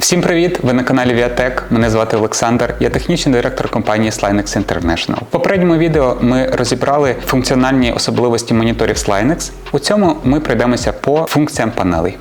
Всім привіт! Ви на каналі Viatech. Мене звати Олександр. Я технічний директор компанії Slinex International. В попередньому відео ми розібрали функціональні особливості моніторів Slinex. У цьому ми пройдемося по функціям панелей.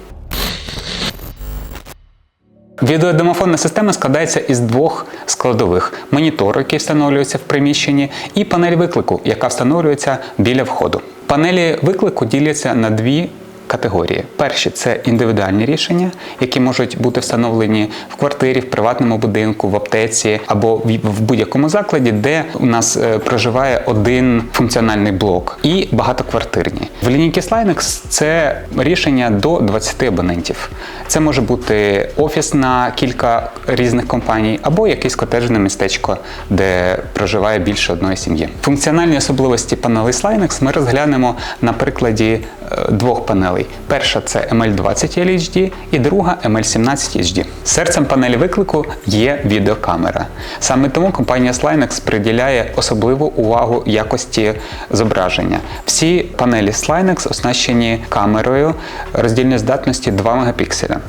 Відеодомофонна система складається із двох складових: монітору, який встановлюється в приміщенні, і панель виклику, яка встановлюється біля входу. Панелі виклику діляться на дві категорії. Перші це індивідуальні рішення, які можуть бути встановлені в квартирі, в приватному будинку, в аптеці або в будь-якому закладі, де у нас е, проживає один функціональний блок, і багатоквартирні. В лінійки Slinex це рішення до 20 абонентів. Це може бути офіс на кілька різних компаній або якесь котеджне містечко, де проживає більше одної сім'ї. Функціональні особливості панелей Slinex ми розглянемо на прикладі е, двох панелей. Перша це ML20 LHD і друга ML17 HD. Серцем панелі виклику є відеокамера. Саме тому компанія Slinex приділяє особливу увагу якості зображення. Всі панелі Slinex оснащені камерою роздільної здатності 2 Мп.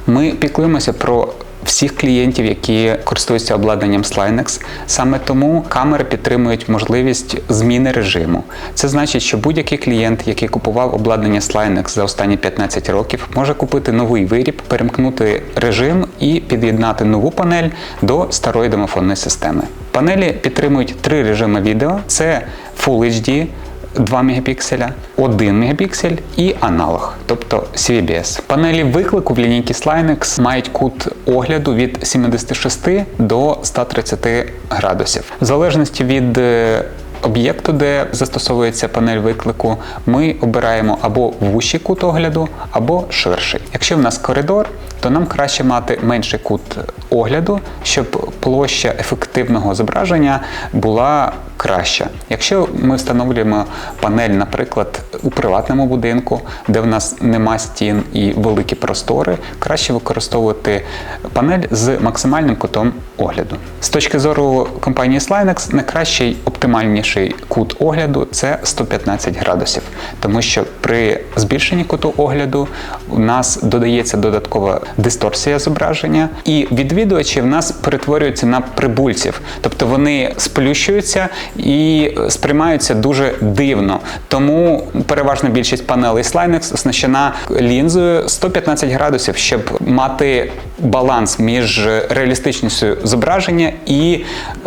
Ми піклуємося про всіх клієнтів, які користуються обладнанням Slinex. Саме тому камери підтримують можливість зміни режиму. Це значить, що будь-який клієнт, який купував обладнання Slinex за останні 15 років, може купити новий виріб, перемкнути режим і під'єднати нову панель до старої домофонної системи. Панелі підтримують три режими відео: це Full HD. 2 мегапікселя, 1 мегапіксель і аналог, тобто CVBS. Панелі виклику в лінійці Slinex мають кут огляду від 76 до 130 градусів. В залежності від е, об'єкту, де застосовується панель виклику, ми обираємо або вущий кут огляду, або ширший. Якщо в нас коридор, то нам краще мати менший кут огляду, щоб площа ефективного зображення була краща. Якщо ми встановлюємо панель, наприклад, у приватному будинку, де в нас нема стін і великі простори, краще використовувати панель з максимальним кутом огляду. З точки зору компанії Slinex, найкращий оптимальніший кут огляду це 115 градусів, тому що при збільшенні куту огляду у нас додається додаткова дисторсія зображення, і відвідувачі в нас перетворюються на прибульців, тобто вони сплющуються і сприймаються дуже дивно. Тому переважна більшість панелей Slinex оснащена лінзою 115 градусів, щоб мати баланс між реалістичністю зображення і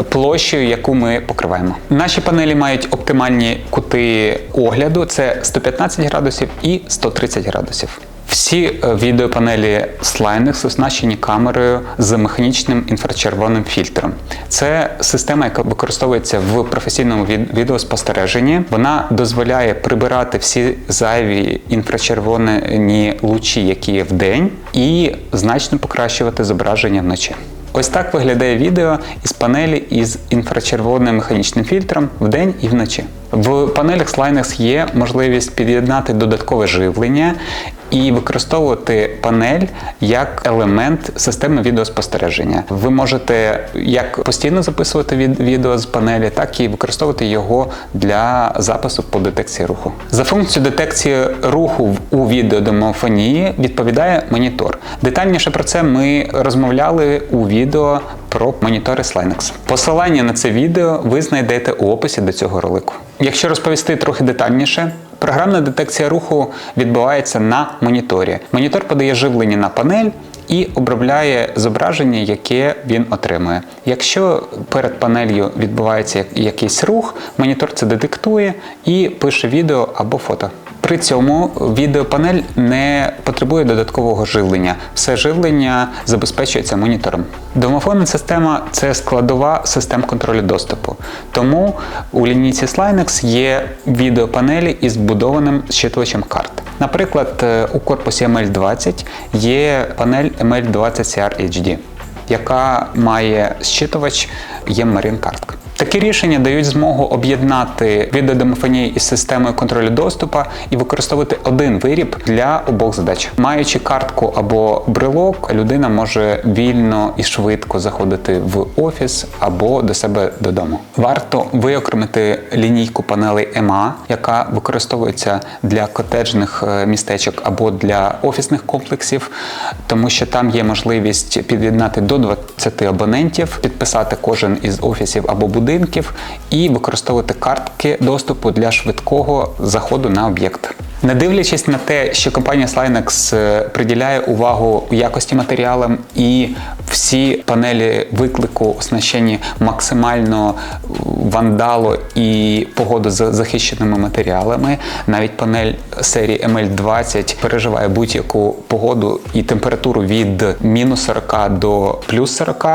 площею, яку ми покриваємо. Наші панелі мають оптимальні кути огляду: це 115 градусів і 130 градусів. Всі е, відеопанелі Slinex оснащені камерою з механічним інфрачервоним фільтром. Це система, яка використовується в професійному від- відеоспостереженні. Вона дозволяє прибирати всі зайві інфрачервоні лучі, які є вдень, і значно покращувати зображення вночі. Ось так виглядає відео із панелі із інфрачервоним механічним фільтром вдень і вночі. В панелях Slinex є можливість під'єднати додаткове живлення і використовувати панель як елемент системи відеоспостереження. Ви можете як постійно записувати від- відео з панелі, так і використовувати його для запису по детекції руху. За функцію детекції руху у відеодомофонії відповідає монітор. Детальніше про це ми розмовляли у відео про монітори Slinex. Посилання на це відео ви знайдете у описі до цього ролику. Якщо розповісти трохи детальніше, програмна детекція руху відбувається на моніторі. Монітор подає живлення на панель. І обробляє зображення, яке він отримує. Якщо перед панелью відбувається якийсь рух, монітор це детектує і пише відео або фото. При цьому відеопанель не потребує додаткового живлення. Все живлення забезпечується монітором. Домофонна система це складова систем контролю доступу. Тому у лінійці Slinex є відеопанелі із вбудованим щитувачем карт. Наприклад, е, у корпусі ML20 є панель ML20 CR HD, яка має щитувач EMMARIN картка. Такі рішення дають змогу об'єднати відеодомофонію із системою контролю доступу і використовувати один виріб для обох задач. Маючи картку або брелок, людина може вільно і швидко заходити в офіс або до себе додому. Варто виокремити лінійку панелей ЕМА, яка використовується для котеджних е, містечок або для офісних комплексів, тому що там є можливість під'єднати до 20 абонентів, підписати кожен із офісів або будинків і використовувати картки доступу для швидкого заходу на об'єкт. Не дивлячись на те, що компанія Slinex е, приділяє увагу якості матеріалам і всі панелі виклику оснащені максимально вандало і погоду з захищеними матеріалами. Навіть панель серії ML20 переживає будь-яку погоду і температуру від мінус 40 до плюс 40.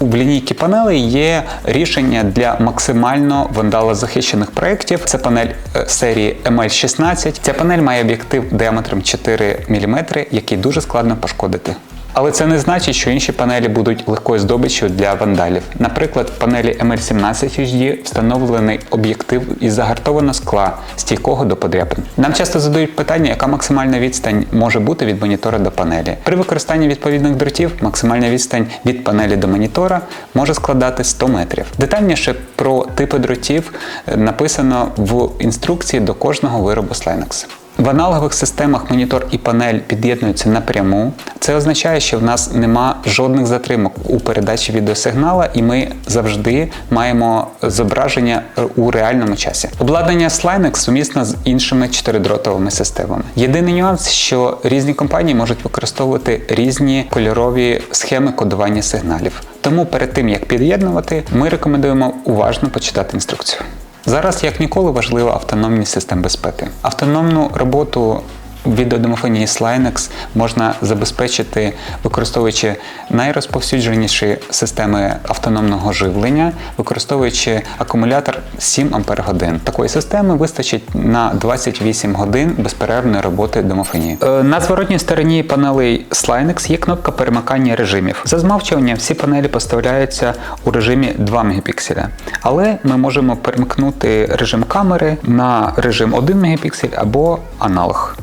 В лінійці панелей є рішення для максимально вандалозахищених проєктів. Це панель е, серії ML16. Ця панель має об'єктив діаметром 4 мм, який дуже складно пошкодити. Але це не значить, що інші панелі будуть легкою здобиччю для вандалів. Наприклад, в панелі ML17 HD встановлений об'єктив із загартованого скла, стійкого до подряпин. Нам часто задають питання, яка максимальна відстань може бути від монітора до панелі. При використанні відповідних дротів максимальна відстань від панелі до монітора може складати 100 метрів. Детальніше про типи дротів е, написано в інструкції до кожного виробу Slinex. В аналогових системах монітор і панель під'єднуються напряму. Це означає, що в нас нема жодних затримок у передачі відеосигнала, і ми завжди маємо зображення у реальному часі. Обладнання Slinex сумісно з іншими чотиридротовими системами. Єдиний нюанс, що різні компанії можуть використовувати різні кольорові схеми кодування сигналів. Тому перед тим як під'єднувати, ми рекомендуємо уважно почитати інструкцію. Зараз як ніколи важлива автономність систем безпеки. Автономну роботу відеодомофонії Slinex можна забезпечити, використовуючи найрозповсюдженіші системи автономного живлення, використовуючи акумулятор 7 Ах. Такої системи вистачить на 28 годин безперервної роботи домофонії. Е, На зворотній стороні панелей Slinex є кнопка перемикання режимів. За змовчування всі панелі поставляються у режимі 2 мегапікселя. Але ми можемо перемкнути режим камери на режим 1 мегапіксель або аналог.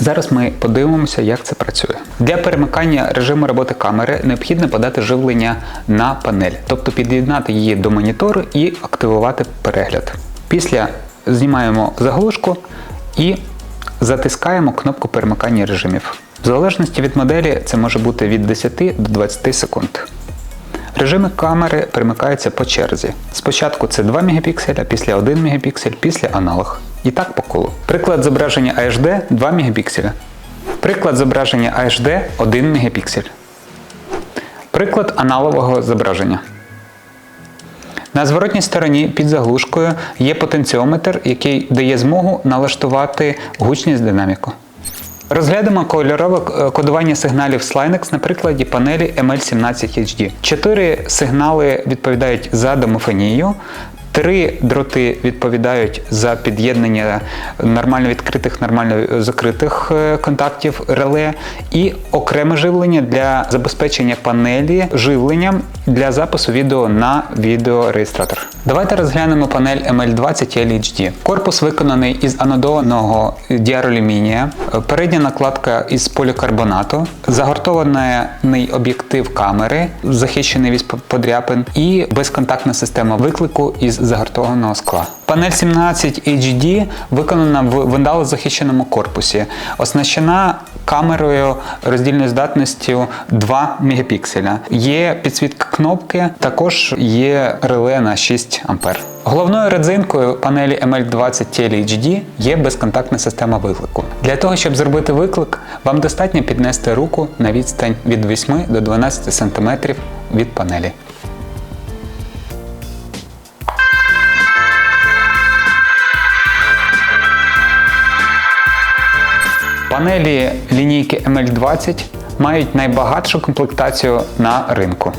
Зараз ми подивимося, як це працює. Для перемикання режиму роботи камери необхідно подати живлення на панель, тобто під'єднати її до монітору і активувати перегляд. Після знімаємо заглушку і затискаємо кнопку перемикання режимів. В залежності від моделі це може бути від 10 до 20 секунд. Режими камери перемикаються по черзі. Спочатку це 2 мегапікселя, після 1 мегапіксель, після аналог. І так по колу. Приклад зображення HD 2 мегапікселя. Приклад зображення HD 1 мегапіксель. Приклад аналогового зображення. На зворотній стороні під заглушкою є потенціометр, який дає змогу налаштувати гучність динаміку. Розглянемо кольорове е, кодування сигналів Slinex на прикладі панелі ML17 HD. Чотири сигнали відповідають за домофонію, Три дроти відповідають за під'єднання нормально відкритих, нормально закритих е, контактів реле і окреме живлення для забезпечення панелі живленням для запису відео на відеореєстратор. Давайте розглянемо панель ML20 LHD. Корпус виконаний із анодованого діаралюмінія, передня накладка із полікарбонату, загортований об'єктив камери, захищений від подряпин і безконтактна система виклику із загартованого скла. Панель 17 HD виконана в вандалозахищеному корпусі, оснащена камерою роздільною здатністю 2 мегапікселя. Є підсвітка кнопки, також є реле на 6 А. Головною родзинкою панелі ML20 TLHD є безконтактна система виклику. Для того, щоб зробити виклик, вам достатньо піднести руку на відстань від 8 до 12 см від панелі. Панелі лінійки ML20 мають найбагатшу комплектацію на ринку.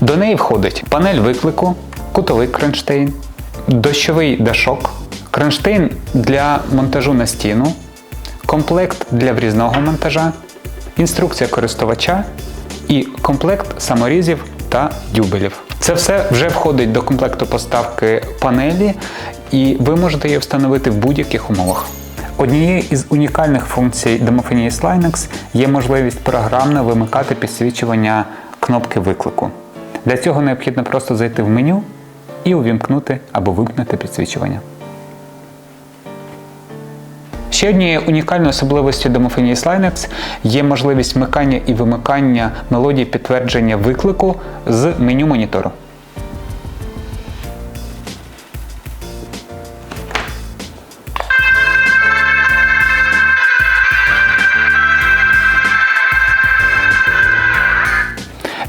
До неї входить панель виклику, кутовий кронштейн, дощовий дашок, кронштейн для монтажу на стіну, комплект для врізного монтажа, інструкція користувача і комплект саморізів та дюбелів. Це все вже входить до комплекту поставки панелі, і ви можете її встановити в будь-яких умовах. Однією із унікальних функцій з Linux є можливість програмно вимикати підсвічування кнопки виклику. Для цього необхідно просто зайти в меню і увімкнути або вимкнути підсвічування. Ще однією унікальною домофонії з Linux є можливість вмикання і вимикання мелодії підтвердження виклику з меню монітору.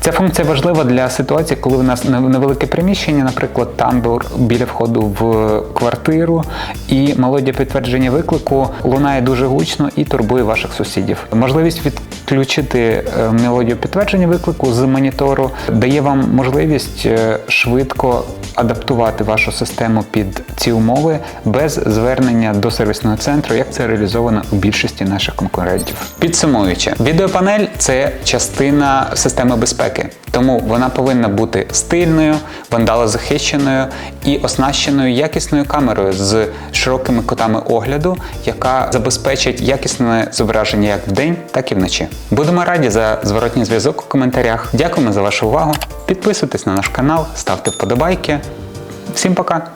Ця функція важлива для ситуації, коли у нас невелике приміщення, наприклад, тамбур біля входу в квартиру, і мелодія підтвердження виклику лунає дуже гучно і турбує ваших сусідів. Можливість відключити е, мелодію підтвердження виклику з монітору дає вам можливість е, швидко адаптувати вашу систему під ці умови без звернення до сервісного центру, як це реалізовано у більшості наших конкурентів. Підсумуючи, відеопанель це частина системи безпеки, тому вона повинна бути стильною, вандалозахищеною і оснащеною якісною камерою з широкими кутами огляду, яка забезпечить якісне зображення як вдень, так і вночі. Будемо раді за зворотній зв'язок у коментарях. Дякуємо за вашу увагу. Підписуйтесь на наш канал, ставте вподобайки. Всім пока!